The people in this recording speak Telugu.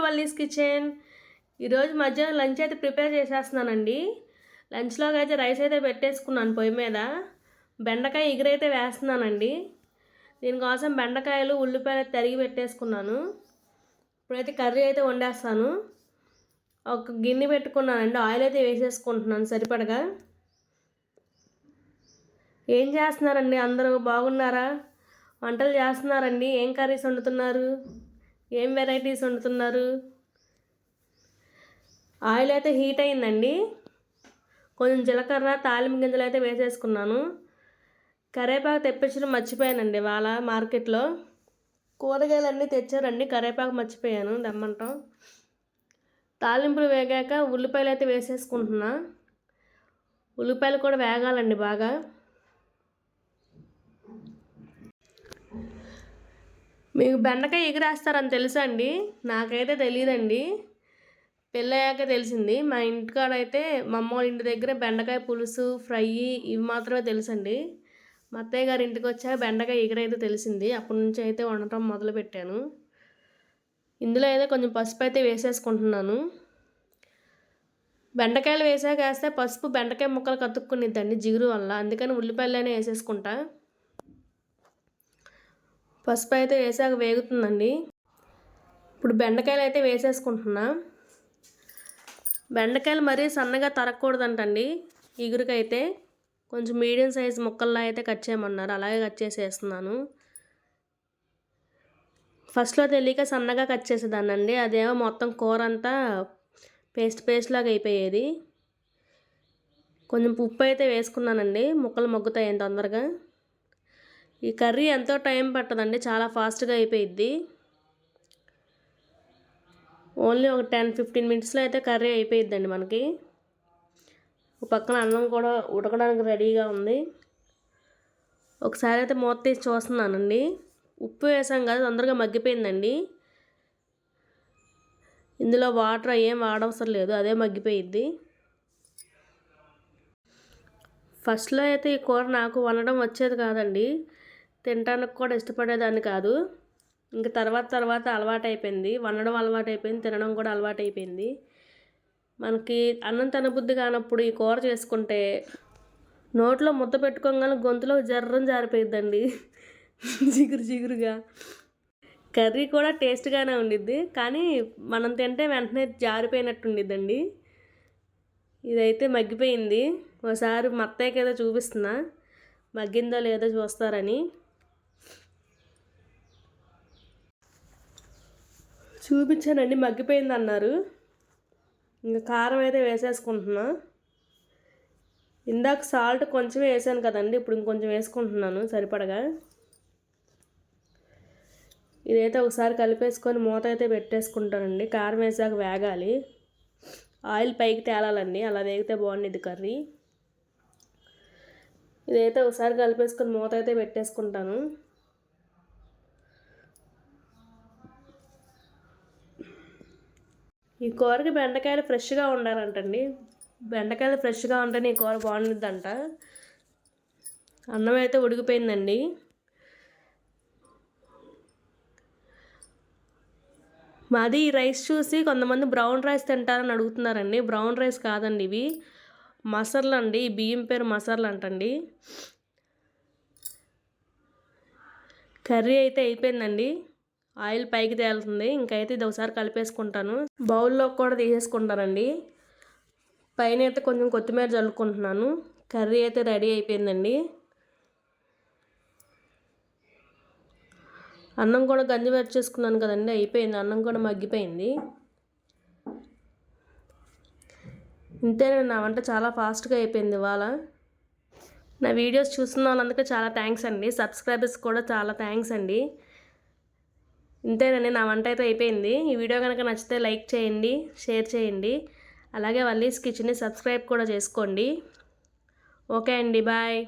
వల్లీస్ కిచెన్. ఈరోజు మధ్యాహ్నం లంచ్ అయితే ప్రిపేర్ చేసేస్తున్నానండి. లంచ్లోకి అయితే రైస్ అయితే పెట్టేసుకున్నాను పొయ్యి మీద. బెండకాయ ఎగురైతే వేస్తున్నానండి. దీనికోసం బెండకాయలు ఉల్లిపాయలు తరిగి పెట్టేసుకున్నాను. ఇప్పుడైతే కర్రీ అయితే వండేస్తాను. ఒక గిన్నె పెట్టుకున్నానండి. ఆయిల్ అయితే వేసేసుకుంటున్నాను సరిపడగా. ఏం చేస్తున్నారండి? అందరూ బాగున్నారా? వంటలు చేస్తున్నారండి. ఏం కర్రీస్ వండుతున్నారు? ఏం వెరైటీస్ వండుతున్నారు? ఆయిల్ అయితే హీట్ అయిందండి. కొంచెం జీలకర్ర తాలింపు గింజలు అయితే వేసేసుకున్నాను. కరేపాకు తెప్పించడం మర్చిపోయానండి వాళ్ళ మార్కెట్లో. కూరగాయలు అన్నీ తెచ్చారండి కరేపాకు మర్చిపోయాను దమ్మంటాం తాలింపులు వేగాక ఉల్లిపాయలు అయితే వేసేసుకుంటున్నా. ఉల్లిపాయలు కూడా వేగాలండి బాగా. మీకు బెండకాయ ఎగిరేస్తారని తెలుసా అండి నాకైతే తెలియదండి పెళ్ళయ్యాక తెలిసింది. మా ఇంటికాడ అయితే మా అమ్మ వాళ్ళ ఇంటి దగ్గర బెండకాయ పులుసు ఫ్రై ఇవి మాత్రమే తెలుసండి. మా అత్తయ్య గారి ఇంటికి వచ్చాక బెండకాయ ఎగిరైతే తెలిసింది. అప్పటి నుంచి అయితే వండటం మొదలు పెట్టాను ఇందులో అయితే కొంచెం పసుపు అయితే వేసేసుకుంటున్నాను. బెండకాయలు వేసాక వేస్తే పసుపు బెండకాయ ముక్కలు కతుక్కునిద్దండి జిగురు వల్ల. అందుకని ఉల్లిపాయలనే వేసేసుకుంటా. పసుపు అయితే వేసాక వేగుతుందండి. ఇప్పుడు బెండకాయలు అయితే వేసేసుకుంటున్నా. బెండకాయలు మరీ సన్నగా తరగకూడదంటండి ఇగురికైతే. కొంచెం మీడియం సైజ్ ముక్కల్లా అయితే కట్ చేయమన్నారు. అలాగే కట్ చేసేస్తున్నాను ఫస్ట్లో తెలియక సన్నగా కట్ చేసేదానండి అదేమో మొత్తం కూర అంతా పేస్ట్ పేస్ట్ లాగా అయిపోయేది. కొంచెం ఉప్పు అయితే వేసుకున్నానండి. ముక్కలు మగ్గుతాయి తొందరగా. ఈ కర్రీ ఎంతో టైం పట్టదండి చాలా ఫాస్ట్గా అయిపోయిద్ది. ఓన్లీ ఒక టెన్ ఫిఫ్టీన్ మినిట్స్లో అయితే కర్రీ అయిపోయిద్దండి మనకి. పక్కన అన్నం కూడా ఉడకడానికి రెడీగా ఉంది. ఒకసారి అయితే మూత తీసి చూస్తున్నానండి. ఉప్పు వేసాం కదా తొందరగా మగ్గిపోయిందండి. ఇందులో వాటర్ ఏం వాడవసరం లేదు అదే మగ్గిపోయిద్ది. ఫస్ట్లో అయితే ఈ కూర నాకు వండడం వచ్చేది కాదండి. తినడానికి కూడా ఇష్టపడేదాన్ని కాదు. ఇంక తర్వాత తర్వాత అలవాటు అయిపోయింది వండడం అలవాటు అయిపోయింది తినడం కూడా అలవాటు అయిపోయింది మనకి అన్నం తినబుద్ధి కానప్పుడు ఈ కూర చేసుకుంటే నోట్లో ముద్ద పెట్టుకోగానే గొంతులో జర్రం జారిపోయిద్దండి. జిగురు జిగురుగా. కర్రీ కూడా టేస్ట్గానే ఉండిద్ది. కానీ మనం తింటే వెంటనే జారిపోయినట్టు ఉండిద్దండి. ఇదైతే మగ్గిపోయింది. ఒకసారి మత్తయ్యకి ఏదో చూపిస్తున్నా. మగ్గిందో లేదో చూస్తారని. చూపించానండి మగ్గిపోయింది అన్నారు ఇంకా కారం అయితే వేసేసుకుంటున్నా. ఇందాక సాల్ట్ కొంచెం వేసాను కదండి ఇప్పుడు ఇంకొంచెం వేసుకుంటున్నాను సరిపడగా. ఇదైతే ఒకసారి కలిపేసుకొని మూత అయితే పెట్టేసుకుంటానండి కారం వేసాక వేగాలి. ఆయిల్ పైకి తేలాలండి అలా వేగితే బాగుండేది కర్రీ. ఇదైతే ఒకసారి కలిపేసుకొని మూత అయితే పెట్టేసుకుంటాను. ఈ కూరకి బెండకాయలు ఫ్రెష్గా ఉండాలంటండి. బెండకాయలు ఫ్రెష్గా ఉంటేనే ఈ కూర బాగుంటుందంట అన్నం అయితే ఉడికిపోయిందండి. మాది రైస్ చూసి కొంతమంది బ్రౌన్ రైస్ తింటారని అడుగుతున్నారండి. బ్రౌన్ రైస్ కాదండి ఇవి. మసర్లు అండి. బియ్యం పేరు మసర్లు అంటండి. కర్రీ అయితే అయిపోయిందండి. ఆయిల్ పైకి తేలుతుంది. ఇంకైతే ఇది ఒకసారి కలిపేసుకుంటాను. బౌల్లో కూడా తీసేసుకుంటానండి. పైన అయితే కొంచెం కొత్తిమీర చల్లుకుంటున్నాను. కర్రీ అయితే రెడీ అయిపోయిందండి. అన్నం కూడా గంజి చేసుకున్నాను కదండి. అయిపోయింది. అన్నం కూడా మగ్గిపోయింది. ఇంతేనండి. నా వంట చాలా ఫాస్ట్గా అయిపోయింది ఇవాళ. నా వీడియోస్ చూస్తున్న వాళ్ళందుకే చాలా థ్యాంక్స్ అండి. సబ్స్క్రైబర్స్ కూడా చాలా థ్యాంక్స్ అండి. ఇంతేనండి నా వంట అయితే అయిపోయింది. ఈ వీడియో కనుక నచ్చితే లైక్ చేయండి షేర్ చేయండి. అలాగే వల్లీస్ కిచెన్ని సబ్స్క్రైబ్ కూడా చేసుకోండి. ఓకే అండి బాయ్.